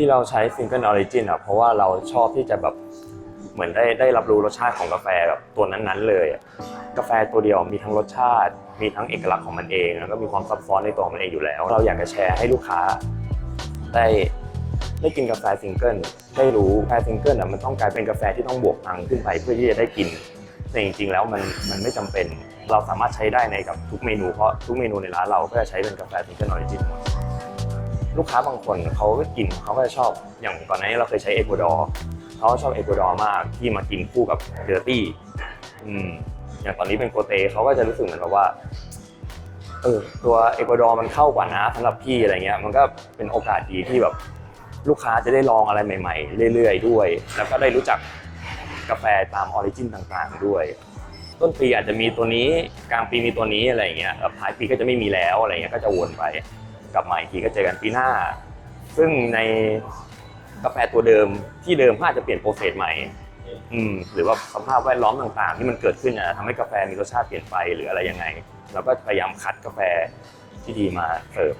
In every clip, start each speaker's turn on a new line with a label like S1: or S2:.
S1: ที่เราใช้ซิงเกิลออริจินอะเพราะว่าเราชอบที่จะแบบเหมือนได้ได้รับรู้รสชาติของกาแฟแบบตัวนั้นๆ เลยอะกาแฟตัวเดียวมีทั้งรสชาติ มีทั้งเอกลักษณ์ของมันเอง แล้วก็มีความซับซ้อนในตัวมันเองอยู่แล้ว เราอยากจะแชร์ให้ลูกค้า ได้ได้กินกาแฟซิงเกิลได้รู้กาแฟซิงเกิลอะมันต้องกลายเป็นกาแฟที่ต้องบวกตังค์ขึ้นไปเพื่อที่จะได้กินแต่จริงๆแล้วมันมันไม่จำเป็นเราสามารถใช้ได้ในกับทุกเมนูเพราะทุกเมนูในร้านเราก็จะใช้เป็นกาแฟซิงเกิลออริจินหมด ลูกค้าบางคนเขาก็กินเขาก็จะชอบอย่างก่อนหน้านี้เราเคยใช้เอกวาดอร์เขาชอบเอกวาดอร์มากที่มากินคู่กับเดอร์ตี้อืมอย่างตอนนี้เป็นโกเตเขาก็จะรู้สึกเหมือนแบบว่าเออตัวเอกวาดอร์มันเข้ากว่านะสำหรับพี่อะไรเงี้ยมันก็เป็นโอกาสดีที่แบบลูกค้าจะได้ลองอะไรใหม่ๆ เรื่อยๆ ด้วย แล้วก็ได้รู้จักกาแฟตามออริจินต่างๆ ด้วย ต้นปีอาจจะมีตัวนี้กลางปีมีตัวนี้อะไรเงี้ยท้ายปีก็จะไม่มีแล้วอะไรเงี้ยก็จะวนไป กลับมาอีกทีก็เจอกันปีหน้า ซึ่งในกาแฟตัวเดิมที่เดิมอาจจะเปลี่ยนโปรเซสใหม่อืมหรือว่าสภาพแวดล้อมต่างๆ ที่มันเกิดขึ้นนะทำให้กาแฟมีรสชาติเปลี่ยนไปหรืออะไรยังไง เราก็พยายามคัดกาแฟที่ดีมาเสิร์ฟ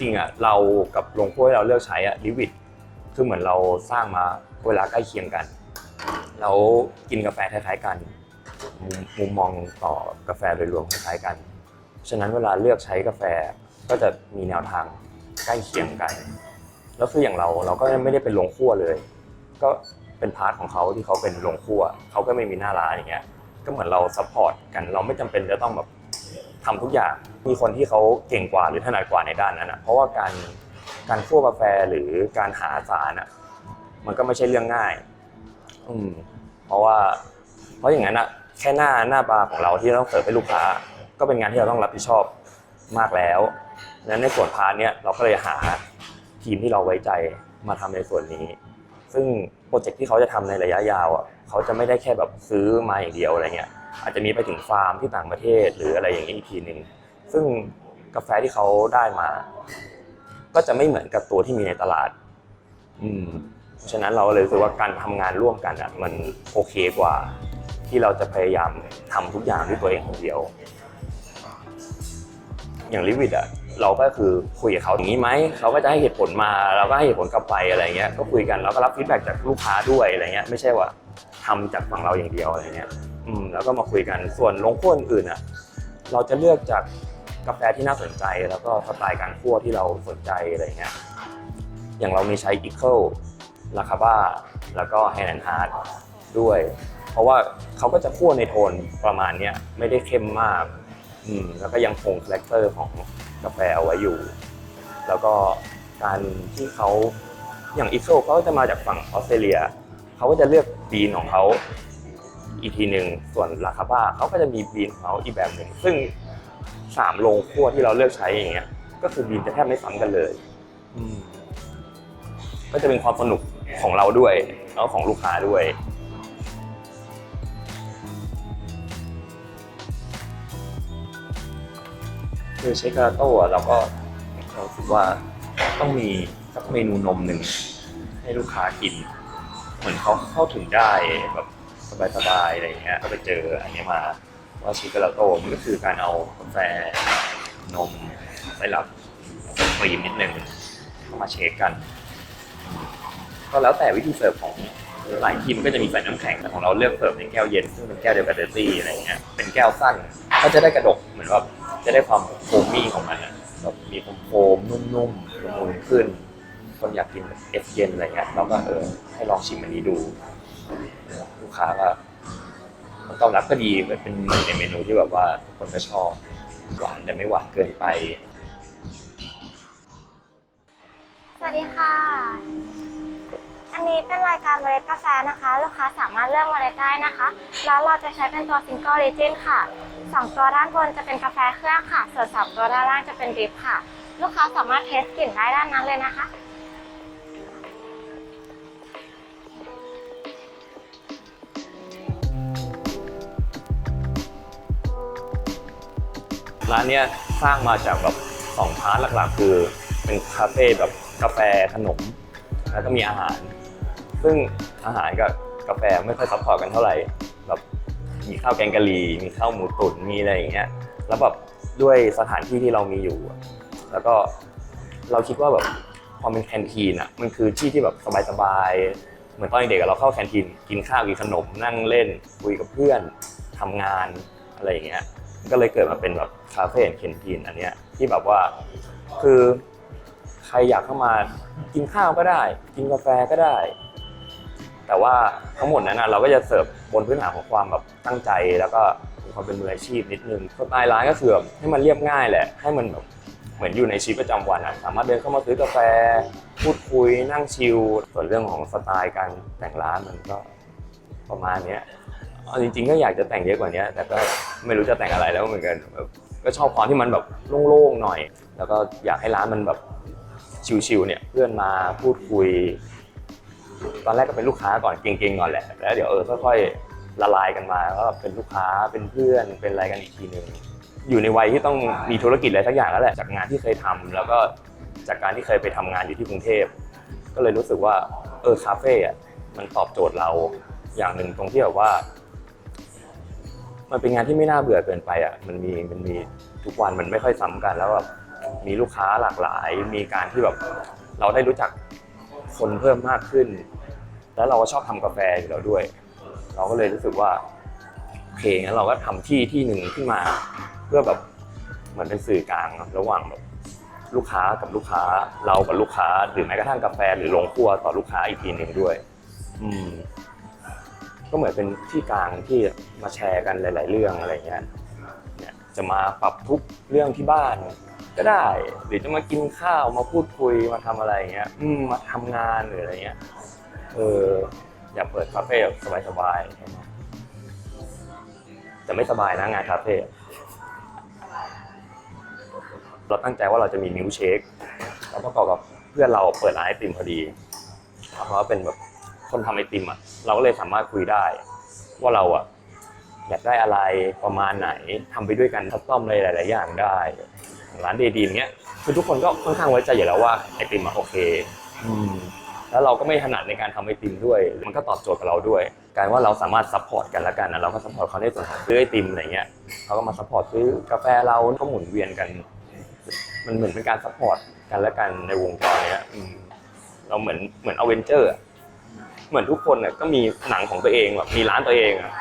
S1: จริงอะเรากับโรงคั่วที่เราเลือกใช้อะลิวิดคือเหมือนเราสร้างมาเวลาใกล้เคียงกันแล้วกินกาแฟคล้ายๆกันมุมมุมมองต่อกาแฟโดยรวมคล้ายๆกัน ฉะนั้นเวลาเลือกใช้กาแฟ ก็จะมีแนวทางใกล้เคียงกัน แล้วคืออย่างเราเราก็ไม่ได้เป็นโรงคั่วเลย ก็เป็นพาร์ทของเขาที่เขาเป็นโรงคั่วเขาก็ไม่มีหน้าร้านอย่างเงี้ย ก็เหมือนเราซัพพอร์ตกันเราไม่จำเป็นจะต้องแบบทำทุกอย่าง มีคนที่เขาเก่งกว่าหรือถนัดกว่าในด้านนั้นอะ เพราะว่าการการคั่วกาแฟหรือการหาสารอะ มันก็ไม่ใช่เรื่องง่าย อืม เพราะว่า เพราะอย่างนั้นอะแค่หน้าหน้าบาร์ของเราที่เราต้องเสิร์ฟให้ลูกค้า ก็เป็นงานที่เราต้องรับผิดชอบมากแล้วดัง นั้นในส่วนพาร์ทเนี้ยเราก็เลยหาทีมที่เราไว้ใจมาทำในส่วนนี้ ซึ่งโปรเจกต์ที่เขาจะทำในระยะยาวอะเขาจะไม่ได้แค่แบบซื้อมาอย่างเดียวอะไรเงี้ยอาจจะมีไปถึงฟาร์มที่ต่างประเทศหรืออะไรอย่างนี้อีกทีหนึ่งซึ่งกาแฟที่เขาได้มา ก็จะไม่เหมือนกับตัวที่มีในตลาด อืมเพราะฉะนั้นเราเลยรู้สึกว่าการทำงานร่วมกันอะมันโอเคกว่า ที่เราจะพยายามทำทุกอย่างด้วยตัวเองคนเดียว อย่างลิวิดอะ เราก็คือคุยกับเขาอย่างนี้ไหมเขาก็จะให้เหตุผลมาเราก็ให้เหตุผลกลับไปอะไรเงี้ยก็คุยกันแล้วก็รับฟีดแบ็กจากลูกค้าด้วยอะไรเงี้ยไม่ใช่ว่าทำจากฝั่งเราอย่างเดียวอะไรเงี้ยอืมแล้วก็มาคุยกันส่วนลงคั่วอื่นอะเราจะเลือกจากกาแฟที่น่าสนใจ แล้วก็สไตล์การคั่วที่เราสนใจอะไรเงี้ยอย่างเรามีใช้อีเคิลลาคาบ้าแล้วก็แฮนด์ฮาร์ดด้วย เพราะว่าเขาก็จะคั่วในโทนประมาณเนี้ยไม่ได้เข้มมากอืมแล้วก็ยังคงคาแรคเตอร์ของ กาแฟเอาไว้อยู่ แล้วก็การที่เขาอย่างอิโซเขาก็จะมาจากฝั่งออสเตรเลียเขาก็จะเลือกบีนของเขาอีกทีหนึ่งส่วนลาคาบ้าเขาก็จะมีบีนของเขาอีกแบบหนึ่งซึ่งสามโรงคั่วที่เราเลือกใช้อย่างเงี้ย ก็คือบีนจะแทบไม่ซ้ำกันเลยอืมก็จะเป็นความสนุกของเราด้วยแล้วของลูกค้าด้วย คือเชคกาโต้อะเราก็เราคิดว่าต้องมีสักเมนูนมหนึ่งให้ลูกค้ากิน เหมือนเขาเข้าถึงได้แบบสบายๆอะไรเงี้ยก็ไปเจออันนี้มาว่าเชคาโต้มันก็คือการเอากาแฟนมไซรัปครีมนิดนึงเข้ามาเชคกัน ก็แล้วแต่วิธีเสิร์ฟของหลายทีมก็จะมีใส่น้ำแข็งแต่ของเราเลือกเสิร์ฟในแก้วเย็นซึ่งเป็นแก้วเดียวกับเดอร์ตี้อะไรเงี้ยเป็นแก้วสั้นก็จะได้กระดกเหมือนว่า จะได้ความโฟมี่ของมันแบบมีความโฟมนุ่มๆละมุนขึ้น คนอยากกินแบบเอสเย็นอะไรเงี้ยเราก็เออให้ลองชิมอันนี้ดู ลูกค้าก็ตอบรับก็ดีเป็นหนึ่งในเมนูที่แบบว่าคนก็ชอบหวานแต่ไม่หวานเกินไป
S2: สวัสดีค่ะ อันนี้เป็นรายการเมล็ดกาแฟนะคะ ลูกค้าสามารถเลือกเมล็ดได้นะคะ แล้วเราจะใช้เป็นตัวซิงเกิล r ิจินค่ะสองตัวด้านบนจะเป็นกาแฟเครื่องค่ะ ส่วนสามตัวด้านล่างจะเป็นดริปค่ะ ลูกค้าสามารถเทสกลิ่นได้ด้านนั้นเลยนะคะ
S1: ร้านเนี้ยสร้างมาจากแบบสองพาร์ทหลักๆ คือเป็นคาเฟ่แบบกาแฟขนม แล้วก็มีอาหาร ซึ่งอาหารกับกาแฟไม่ค่อยซัพพอร์ตกันเท่าไหร่แบบมีข้าวแกงกะหรี่มีข้าวหมูตุ๋นมีอะไรอย่างเงี้ยแล้วแบบด้วยสถานที่ที่เรามีอยู่ แล้วก็เราคิดว่าแบบความเป็นแคนทีนอะมันคือที่ที่แบบสบายๆเหมือนตอนเด็กเราเข้าแคนทีนกินข้าวกินขนมนั่งเล่นคุยกับเพื่อนทำงานอะไรอย่างเงี้ยก็เลยเกิดมาเป็นแบบคาเฟ่แอนด์แคนทีนอันเนี้ยที่แบบว่าคือ รอยากเข้ามากินข้าวก็ได้ กินกาแฟก็ได้ แต่ว่าทั้งหมดนั้นนะเราก็จะเสิร์ฟบนพื้นฐานของความแบบตั้งใจแล้วก็ความเป็นมืออาชีพนิดนึงสไตล์ร้านก็คือแบบให้มันเรียบง่ายแหละ ให้มันแบบเหมือนอยู่ในชีวิตประจำวันอะสามารถเดินเข้ามาซื้อกาแฟ พูดคุยนั่งชิลส่วนเรื่องของสไตล์การแต่งร้านมันก็ประมาณเนี้ยเอาจริงๆก็อยากจะแต่งเยอะกว่านี้แต่ก็ไม่รู้จะแต่งอะไรแล้วเหมือนกันแบบก็ชอบความที่มันแบบโล่งๆหน่อย แล้วก็อยากให้ร้านมันแบบ ชิลๆเนี่ยเพื่อนมาพูดคุย ตอนแรกก็เป็นลูกค้าก่อนเก่งๆก่อนแหละแล้วเดี๋ยวเออค่อยๆละลายกันมาก็เป็นลูกค้าเป็นเพื่อนเป็นอะไรกันอีกทีหนึ่งอยู่ในวัยที่ต้องมีธุรกิจอะไรสักอย่างแล้วแหละจากงานที่เคยทำแล้วก็จากการที่เคยไปทำงานอยู่ที่กรุงเทพก็เลยรู้สึกว่าเออคาเฟ่อะมันตอบโจทย์เราอย่างหนึ่งตรงที่แบบว่า มันเป็นงานที่ไม่น่าเบื่อเกินไปอะมันมีมันมีทุกวันมันไม่ค่อยซ้ำกันแล้วแบบ มีลูกค้าหลากหลาย มีการที่แบบเราได้รู้จักคนเพิ่มมากขึ้น แล้วเราก็ชอบทำกาแฟอยู่แล้วด้วย เราก็เลยรู้สึกว่าโอเคงั้นเราก็ทำที่ที่หนึ่งขึ้นมา เพื่อแบบเหมือนเป็นสื่อกลางระหว่างแบบลูกค้ากับลูกค้าเรากับลูกค้าหรือแม้กระทั่งกาแฟหรือโรงครัวต่อลูกค้าอีกทีหนึ่งด้วย อืม ก็เหมือนเป็นที่กลางที่มาแชร์กันหลาย ๆ เรื่องอะไรเงี้ยเนี่ยจะมาปรับทุกเรื่องที่บ้าน ก็ได้ หรือจะมากินข้าวมาพูดคุยมาทำอะไรเงี้ยอืมมาทำงานหรืออะไรเงี้ยเอออยากเปิดคาเฟ่แบบสบายๆแต่ไม่สบายนะงานคาเฟ่เราตั้งใจว่าเราจะมีมิลค์เชคแล้วประกอบกับเพื่อนเราเปิดร้านไอติมพอดีเพราะว่าเป็นแบบคนทำไอติมอะเราก็เลยสามารถคุยได้ ว่าเราอะอยากได้อะไรประมาณไหนทำไปด้วยกันคัสตอมอะไรหลาย ๆ อย่างได้ ร้านเดดีมเนี้ยคือทุกคนก็ค่อนข้างไว้ใจอยู่แล้วว่าไอติมอะโอเคอืมแล้วเราก็ไม่ถนัดในการทำไอติมด้วย มันก็ตอบโจทย์กับเราด้วย การว่าเราสามารถซัพพอร์ตกันและกันนะเราก็ซัพพอร์ตเขาในส่วนของซื้อไอติมอะไรเงี้ยเขาก็มาซัพพอร์ตซื้อกาแฟเราก็หมุนเวียนกัน มันเหมือนเป็นการซัพพอร์ตกันและกันในวงจรเนี้ยอืมเราเหมือนเหมือนอเวนเจอร์เหมือนทุกคนน่ะก็มีหนังของตัวเองแบบมีร้านตัวเองอะ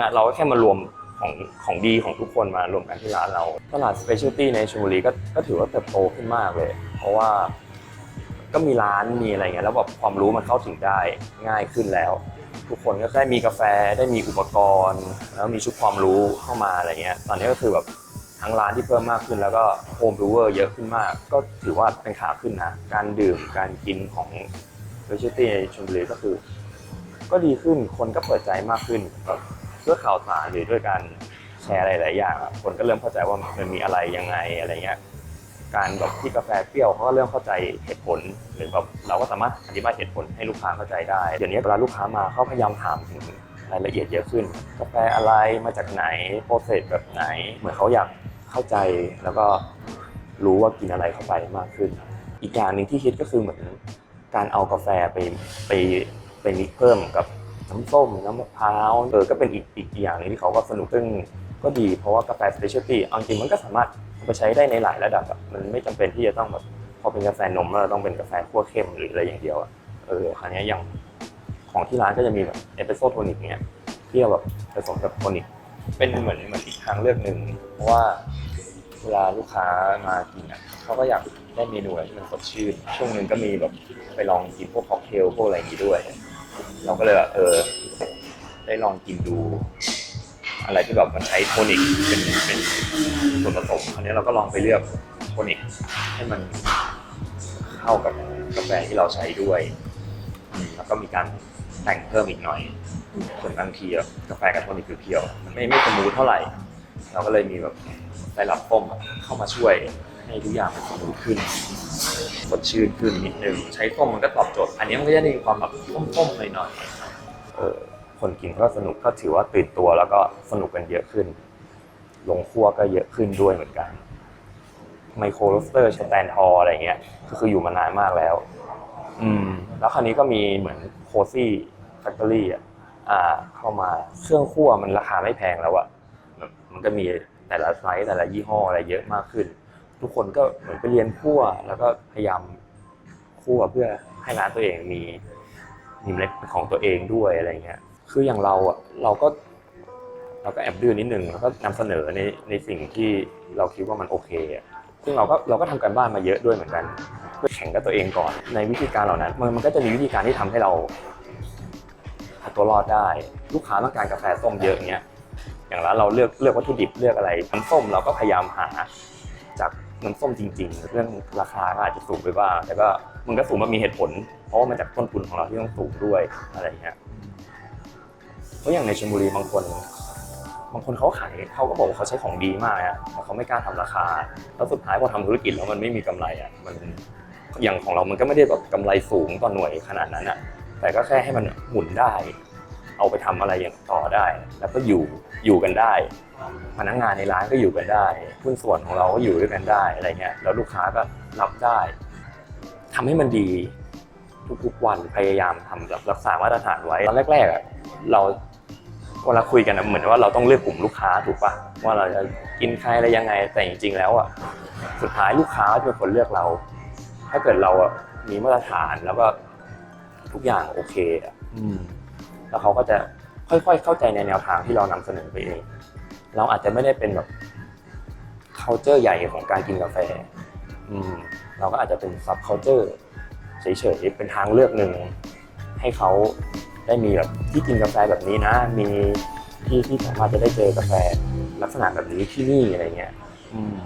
S1: นะเราก็แค่มารวม ของของดีของทุกคนมารวมกันที่ร้านเรา ตลาด specialty ในชลบุรีก็ก็ถือว่าเติบโตขึ้นมากเลย เพราะว่าก็มีร้านมีอะไรเงี้ยแล้วแบบความรู้มันเข้าถึงได้ง่ายขึ้นแล้ว ทุกคนก็ได้มีกาแฟได้มีอุปกรณ์ แล้วมีชุดความรู้เข้ามาอะไรเงี้ยตอนนี้ก็คือแบบทั้งร้านที่เพิ่มมากขึ้นแล้วก็โฮม b ูเวอร์เยอะขึ้นมาก ก็ถือว่าเป็นขาขึ้นนะ การดื่มการกินของ specialty ในชลบุรีก็คือ ก็ดีขึ้นคนก็เปิดใจมากขึ้นแบบ ด้วยข่าวสารหรือด้วยการแชร์อะไรหลายอย่างอะคนก็เริ่มเข้าใจว่ามันมีอะไรยังไงอะไรเงี้ยการแบบที่กาแฟเปรี้ยวเขาก็เริ่มเข้าใจเหตุผลหรือแบบเราก็สามารถอธิบายเหตุผลให้ลูกค้าเข้าใจได้เดี๋ยวนี้เวลาลูกค้ามาเขาพยายามถามถึงรายละเอียดเยอะขึ้น กาแฟอะไรมาจากไหนโปรเซสแบบไหน เหมือนเขาอยากเข้าใจแล้วก็รู้ว่ากินอะไรเข้าไปมากขึ้น อีกอย่างหนึ่งที่คิดก็คือเหมือนการเอากาแฟไปไปไปมิกซ์เพิ่มกับ น้ำส้มน้ำมะพร้าวเออก็เป็นอีกอีกอย่างหนึงที่เขาก็สนุกซึ่งก็ดีเพราะว่ากาแฟสเปเชียลตี้เอาจริงมันก็สามารถไปใช้ได้ในหลายระดับอะมันไม่จำเป็นที่จะต้องแบบพอเป็นกาแฟนมแล้วเราต้องเป็นกาแฟคั่วเข้มหรืออะไรอย่างเดียวอะเออคราวนี้อย่างของที่ร้านก็จะมีแบบเอสเปรสโซ่โทนิกเนี้ยที่เอาแบบผสมกับโทนิกเป็นเหมือนเหมือนอีกทางเลือกหนึ่งเพราะว่าเวลาลูกค้ามากินอะเขาก็อยากได้เมนูอะไรที่มันสดชื่น ช่วงหนึ่งก็มีแบบไปลองกินพวกค็อกเทลพวกอะไรอย่างนี้ด้วย เราก็เลยแบบเออ ได้ลองกินดู อะไรที่แบบมันใช้โทนิกเป็นเป็นส่วนผสมคราวนี้เราก็ลองไปเลือกโทนิกให้มันเข้ากับกาแฟที่เราใช้ด้วยแล้วก็มีการแต่งเพิ่มอีกหน่อย ส่วนบางทีกาแฟกับโทนิกเพียวๆมันไม่ไม่สมูทเท่าไหร่ เราก็เลยมีแบบไซรัปต้มเข้ามาช่วย ให้ทุกอย่างมันสมูทขึ้นสดชื่นขึ้นนิดนึงใช้ส้มมันก็ตอบโจทย์ อันนี้มันก็จะมีความแบบส้มๆหน่อยๆเออคนกินก็สนุกก็ถือว่าตื่นตัวแล้วก็สนุกกันเยอะขึ้น ลงครัวก็เยอะขึ้นด้วยเหมือนกันไมโครโรสเตอร์สแตนทออะไรเงี้ยก็คืออยู่มานานมากแล้ว อืม แล้วคราวนี้ก็มีเหมือนโคซี่แฟคทอรี่อะอ่าเข้ามาเครื่องคั่วมันราคาไม่แพงแล้วอะมันก็มีแต่ละไซส์แต่ละยี่ห้ออะไรเยอะมากขึ้น ทุกคนก็เหมือนไปเรียนคั่วแล้วก็พยายามคั่วเพื่อให้ร้านตัวเองมีมีเมล็ดของตัวเองด้วยอะไรเงี้ย คืออย่างเราอะเราก็เราก็แอบดื้อนิดนึงแล้วก็นำเสนอในในสิ่งที่เราคิดว่ามันโอเคอะซึ่งเราก็เราก็ทำการบ้านมาเยอะด้วยเหมือนกันเพื่อแข่งกับตัวเองก่อน ในวิธีการเหล่านั้นมันมันก็จะมีวิธีการที่ทำให้เราเอาตัวรอดได้ ลูกค้าต้องการกาแฟส้มเยอะอย่างเงี้ยอย่างร้านเราเลือกเลือกวัตถุดิบเลือกอะไรน้ำส้มเราก็พยายามหาจาก น้ำส้มจริง ๆ เรื่องราคาก็อาจจะสูงไปบ้างแต่ก็มันก็สูงมามีเหตุผล เพราะว่ามาจากต้นทุนของเราที่ต้องสูงด้วยอะไรเงี้ยเพราะอย่างในชลบุรีบางคน บางคนเขาขายเขาก็บอกว่าเขาใช้ของดีมากอะแต่เขาไม่กล้าทำราคา แล้วสุดท้ายพอทำธุรกิจแล้วมันไม่มีกำไรอะมันอย่างของเรามันก็ไม่ได้แบบกำไรสูงต่อหน่วยขนาดนั้นอะแต่ก็แค่ให้มันหมุนได้ เอาไปทำอะไรอย่างต่อได้ แล้วก็อยู่อยู่กันได้ พนักงานในร้านก็อยู่กันได้หุ้นส่วนของเราก็อยู่ด้วยกันได้อะไรเงี้ยแล้วลูกค้าก็รับได้ทำให้มันดีทุกๆวันพยายามทำแบบรักษามาตรฐานไว้ตอนแรกๆเราเวลาคุยกันเหมือนว่าเราต้องเลือกกลุ่มลูกค้าถูกปะว่าเราจะกินใครอะไรยังไงแต่จริงๆ แล้วอะสุดท้ายลูกค้าจะเป็นคนเลือกเรา ถ้าเกิดเราอะมีมาตรฐานแล้วก็ทุกอย่างโอเคอะ แล้วเขาก็จะค่อยๆ เข้าใจในแนวทางที่เรานำเสนอไปเอง เราอาจจะไม่ได้เป็นแบบ culture ใหญ่ของการกินกาแฟ อืม เราก็อาจจะเป็น sub culture เฉยๆ เป็นทางเลือกหนึ่ง ให้เขาได้มีแบบที่กินกาแฟแบบนี้นะ มีที่ที่สามารถจะได้เจอกาแฟลักษณะแบบนี้ที่นี่อะไรเงี้ย อืม